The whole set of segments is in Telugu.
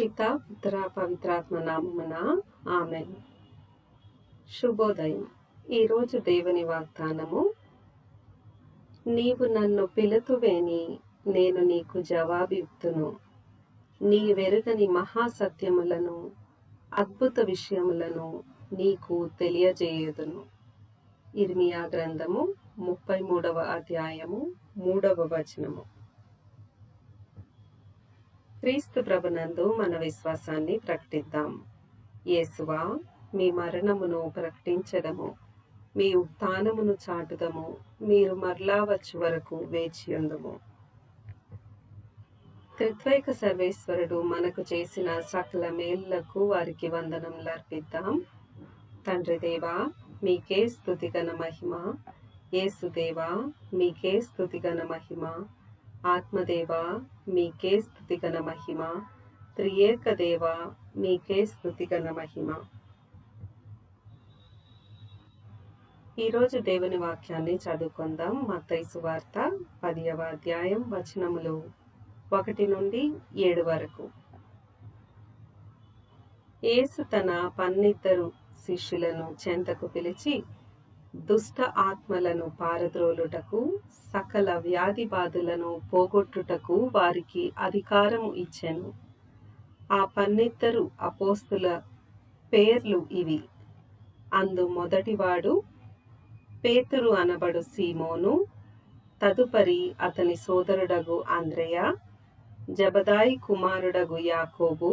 పిత పుత్ర పవిత్రాత్మ నామమున ఆమె శుభోదయం ఈరోజు దేవుని వాగ్దానము నీవు నన్ను పిలుతువేని నేను నీకు జవాబిత్తును నీ వెరుగని మహాసత్యములను అద్భుత విషయములను నీకు తెలియజేయదును. ఇర్మియా గ్రంథము ముప్పై మూడవ అధ్యాయము మూడవ వచనము. క్రీస్తు ప్రభునందు మన విశ్వాసాన్ని ప్రకటిద్దాం. యేసువా మీ మరణమును ప్రకటించడము మీ ఉత్థానమును చాటుదము. మీరు మరలా వచ్చు వరకు వేచియుందుము త్రిత్వైక సర్వేశ్వరుడు మనకు చేసిన సకల మేళ్ళకు వారికి వందనములు అర్పిద్దాం తండ్రి దేవా మీకే స్థుతిగణ మహిమ. యేసుదేవా మీకే స్థుతిగణ మహిమ. ఆత్మదేవ మీకే స్థుతిగణ మహిమ. త్రియేకదేవ మీకే స్థుతిగణ మహిమ. ఈరోజు దేవుని వాక్యాన్ని చదువుకుందాం. మత్తయి వార్త పదియవ అధ్యాయం వచనములు ఒకటి నుండి ఏడు వరకు. యేసు తన పన్నిద్దరు శిష్యులను చెంతకు పిలిచి దుష్ట ఆత్మలను పారద్రోలుటకు సకల వ్యాధి బాధలను పోగొట్టుటకు వారికి అధికారము ఇచ్చెను. ఆ పన్నిద్దరు అపోస్తుల పేర్లు ఇవి. అందు మొదటివాడు పేతురు అనబడు సీమోను తదుపరి అతని సోదరుడగు ఆంద్రయ జబదాయి కుమారుడగు యాకోబు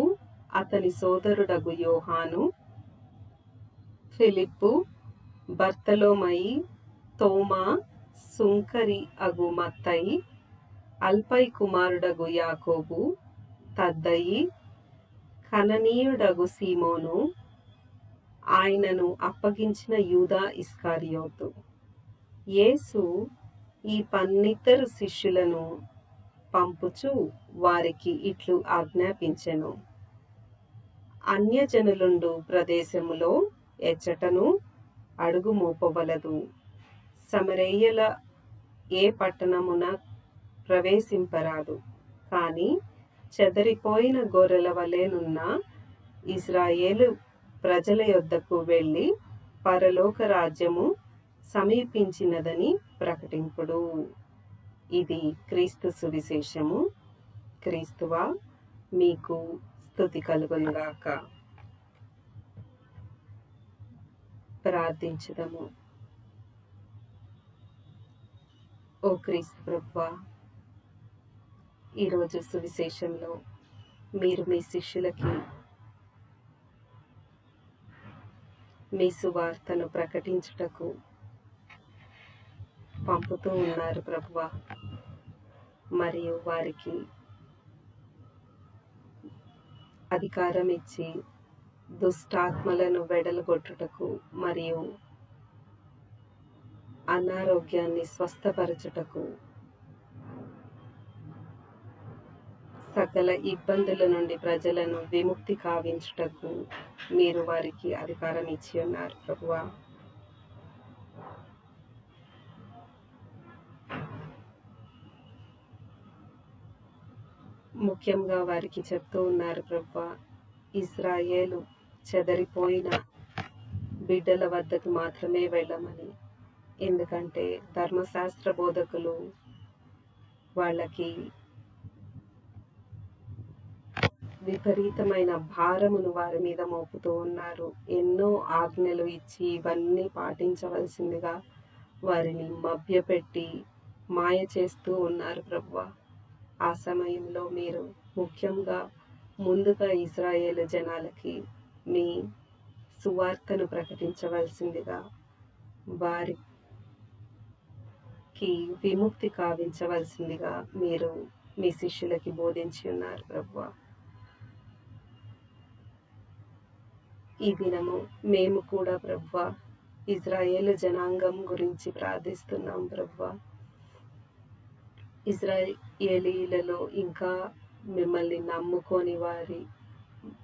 అతని సోదరుడగు యోహాను ఫిలిప్పు బర్తలోమయి తోమా సుంకరి అగు మత్తయి అల్పై కుమారుడగు యాకోబు తద్దయి కననీయుడగు సీమోను ఆయనను అప్పగించిన యూదా ఇస్కారియోతు. యేసు ఈ పన్నిద్దరు శిష్యులను పంపుచు వారికి ఇట్లు ఆజ్ఞాపించెను. అన్యజనులుండు ప్రదేశములో ఎచ్చటను అడుగు మోపవలదు. సమరయ్యల ఏ పట్టణమున ప్రవేశింపరాదు. కానీ చెదరిపోయిన గొర్రెల వలెనున్న ఇజ్రాయేలు ప్రజల యొద్దకు వెళ్ళి పరలోక రాజ్యము సమీపించినదని ప్రకటింపుడు. ఇది క్రీస్తు సువిశేషము. క్రీస్తువా మీకు స్థుతి కలుగునుగాక ప్రార్థించదము. ఓ క్రీస్తు ప్రభా ఈరోజు సువిశేషంలో మీరు మీ శిష్యులకి మీ సువార్తను ప్రకటించుటకు పంపుతూ ఉన్నారు ప్రభువ. మరియు వారికి అధికారం ఇచ్చి దుష్టాత్మలను వెడలగొట్టుటకు మరియు అనారోగ్యాన్ని స్వస్థపరచుటకు సకల ఇబ్బందుల నుండి ప్రజలను విముక్తి కావించుటకు మీరు వారికి అధికారం ఇచ్చి ఉన్నారు ప్రభువా. ముఖ్యంగా వారికి చెప్తూ ఉన్నారు ప్రభు ఇస్రాయేలు చెదరిపోయిన బిడ్డల వద్దకు మాత్రమే వెళ్ళమని. ఎందుకంటే ధర్మశాస్త్ర బోధకులు వాళ్ళకి విపరీతమైన భారమును వారి మీద మోపుతూ ఉన్నారు. ఎన్నో ఆజ్ఞలు ఇచ్చి ఇవన్నీ పాటించవలసిందిగా వారిని మభ్యపెట్టి మాయ చేస్తూ ఉన్నారు ప్రభువ. ఆ సమయంలో మీరు ముఖ్యంగా ముందుగా ఇజ్రాయేల్ జనాలకి మీ సువార్తను ప్రకటించవలసిందిగా వారికి విముక్తి కావించవలసిందిగా మీరు మీ శిష్యులకి బోధించి ఉన్నారు ప్రభు ఈ దినము మేము కూడా ప్రభు ఇజ్రాయేల్ జనాంగం గురించి ప్రార్థిస్తున్నాం ప్రభు ఇజ్రాయేలీలలో ఇంకా మిమ్మల్ని నమ్ముకొని వారి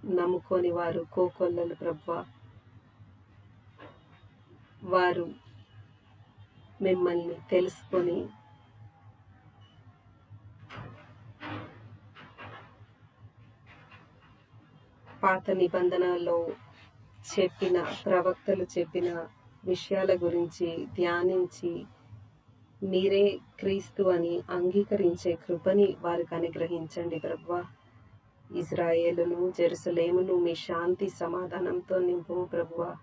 నమ్ముకొని వారు కోకొల్లలు ప్రభ. వారు మిమ్మల్ని తెలుసుకొని పాత నిబంధనలో చెప్పిన ప్రవక్తలు చెప్పిన విషయాల గురించి ధ్యానించి మీరే క్రీస్తు అని అంగీకరించే కృపని వారికి అనుగ్రహించండి ప్రభా. ఇజ్రాయేలును జెరుసలేమును మీ శాంతి సమాధానంతో నింపు ప్రభువ.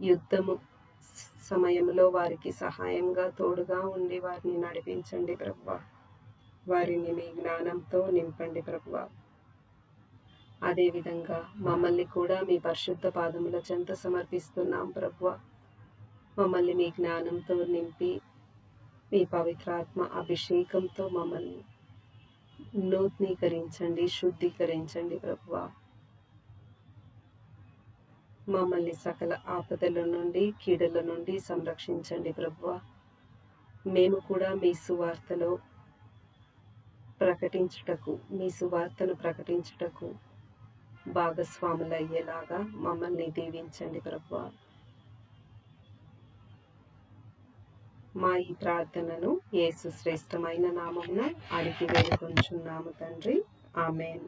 యుద్ధము సమయంలో వారికి సహాయంగా తోడుగా ఉండి వారిని నడిపించండి ప్రభువ. వారిని మీ జ్ఞానంతో నింపండి ప్రభువ. అదేవిధంగా మమ్మల్ని కూడా మీ పరిశుద్ధ పాదముల చెంత సమర్పిస్తున్నాం ప్రభువ. మమ్మల్ని మీ జ్ఞానంతో నింపి మీ పవిత్రాత్మ అభిషేకంతో మమ్మల్ని నూతనీకరించండి శుద్ధీకరించండి ప్రభువా. మమ్మల్ని సకల ఆపదల నుండి కీడల నుండి సంరక్షించండి ప్రభువా. మేము కూడా మీ సువార్తలో ప్రకటించుటకు మీ సువార్తను ప్రకటించుటకు భాగస్వాములయ్యేలాగా మమ్మల్ని దీవించండి ప్రభువా. మా ఈ ప్రార్థనను యేసు శ్రేష్టమైన నామమున అడిగి వేడుకొంచున్నాము తండ్రి. ఆమెన్.